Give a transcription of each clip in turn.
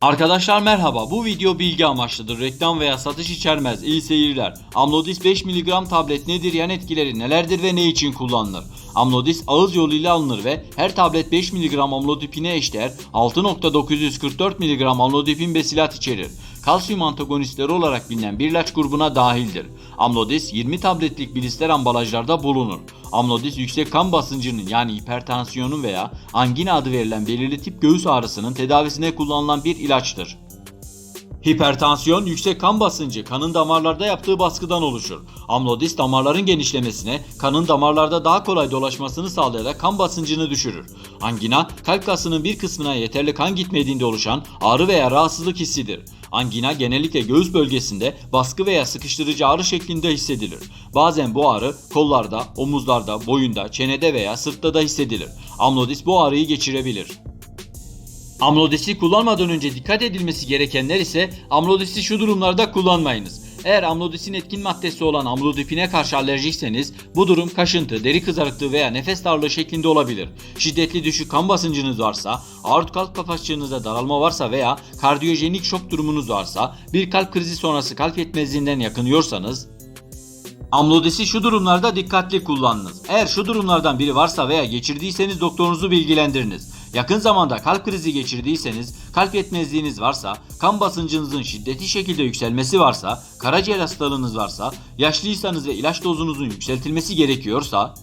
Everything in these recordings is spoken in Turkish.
Arkadaşlar merhaba. Bu video bilgi amaçlıdır. Reklam veya satış içermez. İyi seyirler. Amlodis 5 mg tablet nedir? Yan etkileri nelerdir ve ne için kullanılır? Amlodis ağız yoluyla alınır ve her tablet 5 mg amlodipine eşdeğer 6.944 mg amlodipin besilat içerir. Kalsiyum antagonistleri olarak bilinen bir ilaç grubuna dahildir. Amlodis 20 tabletlik blister ambalajlarda bulunur. Amlodis yüksek kan basıncının yani hipertansiyonun veya angina adı verilen belirli tip göğüs ağrısının tedavisine kullanılan bir ilaçtır. Hipertansiyon, yüksek kan basıncı, kanın damarlarda yaptığı baskıdan oluşur. Amlodis damarların genişlemesine, kanın damarlarda daha kolay dolaşmasını sağlayarak kan basıncını düşürür. Angina, kalp kasının bir kısmına yeterli kan gitmediğinde oluşan ağrı veya rahatsızlık hissidir. Angina genellikle göğüs bölgesinde baskı veya sıkıştırıcı ağrı şeklinde hissedilir. Bazen bu ağrı kollarda, omuzlarda, boyunda, çenede veya sırtta da hissedilir. Amlodis bu ağrıyı geçirebilir. Amlodisi kullanmadan önce dikkat edilmesi gerekenler ise amlodisi şu durumlarda kullanmayınız. Eğer amlodisin etkin maddesi olan amlodipine karşı alerjiyseniz bu durum kaşıntı, deri kızarıklığı veya nefes darlığı şeklinde olabilir. Şiddetli düşük kan basıncınız varsa, aort kalp kapasitenize daralma varsa veya kardiyojenik şok durumunuz varsa, bir kalp krizi sonrası kalp yetmezliğinden yakınıyorsanız, Amlodisi şu durumlarda dikkatli kullanınız. Eğer şu durumlardan biri varsa veya geçirdiyseniz doktorunuzu bilgilendiriniz. Yakın zamanda kalp krizi geçirdiyseniz, kalp yetmezliğiniz varsa, kan basıncınızın şiddetli şekilde yükselmesi varsa, karaciğer hastalığınız varsa, yaşlıysanız ve ilaç dozunuzun yükseltilmesi gerekiyorsa,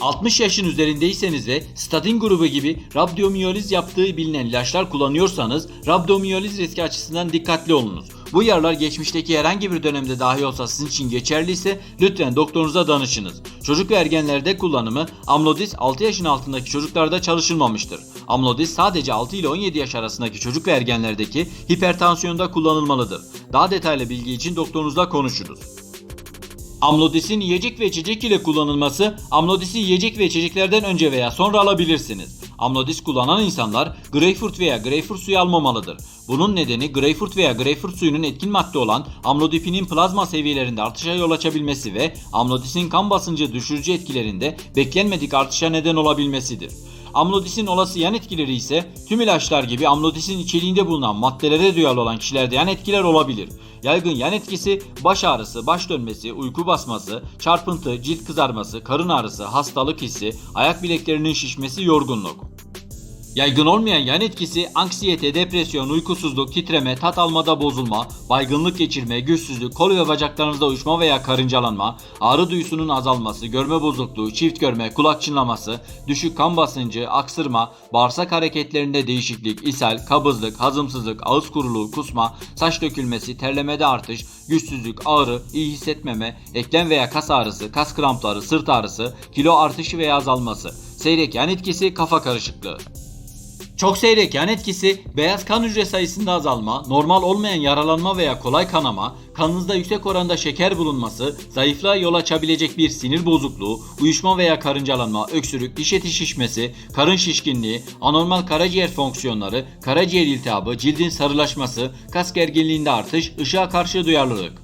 60 yaşın üzerindeyseniz ve statin grubu gibi rabdomiyoliz yaptığı bilinen ilaçlar kullanıyorsanız rabdomiyoliz riski açısından dikkatli olunuz. Bu yararlar geçmişteki herhangi bir dönemde dahi olsa sizin için geçerliyse lütfen doktorunuza danışınız. Çocuk ve ergenlerde kullanımı amlodis 6 yaşın altındaki çocuklarda çalışılmamıştır. Amlodis sadece 6 ile 17 yaş arasındaki çocuk ve ergenlerdeki hipertansiyonda kullanılmalıdır. Daha detaylı bilgi için doktorunuzla konuşuruz. Amlodisin yiyecek ve içecek ile kullanılması, amlodisi yiyecek ve içeceklerden önce veya sonra alabilirsiniz. Amlodis kullanan insanlar greyfurt veya greyfurt suyu almamalıdır. Bunun nedeni greyfurt veya greyfurt suyunun etkin madde olan amlodipinin plazma seviyelerinde artışa yol açabilmesi ve amlodisin kan basıncı düşürücü etkilerinde beklenmedik artışa neden olabilmesidir. Amlodisin olası yan etkileri ise tüm ilaçlar gibi amlodisin içeriğinde bulunan maddelere duyarlı olan kişilerde yan etkiler olabilir. Yaygın yan etkisi baş ağrısı, baş dönmesi, uyku basması, çarpıntı, cilt kızarması, karın ağrısı, hastalık hissi, ayak bileklerinin şişmesi, yorgunluk. Yaygın olmayan yan etkisi anksiyete, depresyon, uykusuzluk, titreme, tat almada bozulma, baygınlık geçirme, güçsüzlük, kol ve bacaklarınızda uyuşma veya karıncalanma, ağrı duyusunun azalması, görme bozukluğu, çift görme, kulak çınlaması, düşük kan basıncı, aksırma, bağırsak hareketlerinde değişiklik, ishal, kabızlık, hazımsızlık, ağız kuruluğu, kusma, saç dökülmesi, terlemede artış, güçsüzlük, ağrı, iyi hissetmeme, eklem veya kas ağrısı, kas krampları, sırt ağrısı, kilo artışı veya azalması, seyrek yan etkisi, kafa karışıklığı. Çok seyrek yan etkisi beyaz kan hücre sayısında azalma, normal olmayan yaralanma veya kolay kanama, kanınızda yüksek oranda şeker bulunması, zayıflığa yol açabilecek bir sinir bozukluğu, uyuşma veya karıncalanma, öksürük, diş eti şişmesi, karın şişkinliği, anormal karaciğer fonksiyonları, karaciğer iltihabı, cildin sarılaşması, kas gerginliğinde artış, ışığa karşı duyarlılık.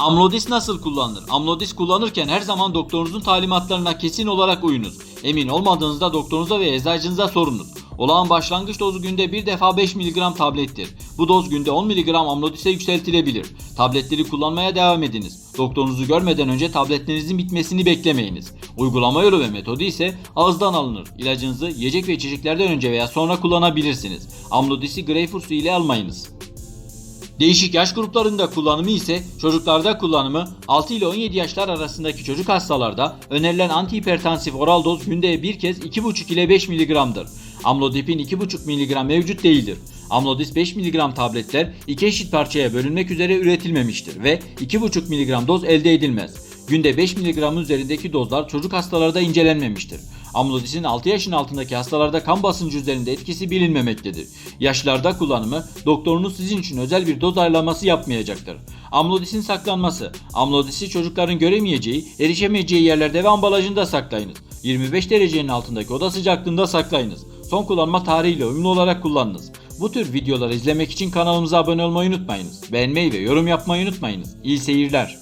Amlodis nasıl kullanılır? Amlodis kullanırken her zaman doktorunuzun talimatlarına kesin olarak uyunuz. Emin olmadığınızda doktorunuza ve eczacınıza sorunuz. Olağan başlangıç dozu günde bir defa 5 mg tablettir. Bu doz günde 10 mg amlodise yükseltilebilir. Tabletleri kullanmaya devam ediniz. Doktorunuzu görmeden önce tabletlerinizin bitmesini beklemeyiniz. Uygulama yolu ve metodu ise ağızdan alınır. İlacınızı yiyecek ve içeceklerden önce veya sonra kullanabilirsiniz. Amlodisi greyfurt suyu ile almayınız. Değişik yaş gruplarında kullanımı ise çocuklarda kullanımı 6 ile 17 yaşlar arasındaki çocuk hastalarda önerilen antihipertansif oral doz günde bir kez 2,5 ile 5 mg'dır. Amlodipin 2,5 mg mevcut değildir. Amlodis 5 mg tabletler iki eşit parçaya bölünmek üzere üretilmemiştir ve 2,5 mg doz elde edilmez. Günde 5 mg üzerindeki dozlar çocuk hastalarda incelenmemiştir. Amlodisin 6 yaşın altındaki hastalarda kan basıncı üzerinde etkisi bilinmemektedir. Yaşlarda kullanımı doktorunuz sizin için özel bir doz ayarlaması yapmayacaktır. Amlodisin saklanması. Amlodisi çocukların göremeyeceği, erişemeyeceği yerlerde ve ambalajında saklayınız. 25 derecenin altındaki oda sıcaklığında saklayınız. Son kullanma tarihiyle uyumlu olarak kullanınız. Bu tür videoları izlemek için kanalımıza abone olmayı unutmayınız. Beğenmeyi ve yorum yapmayı unutmayınız. İyi seyirler.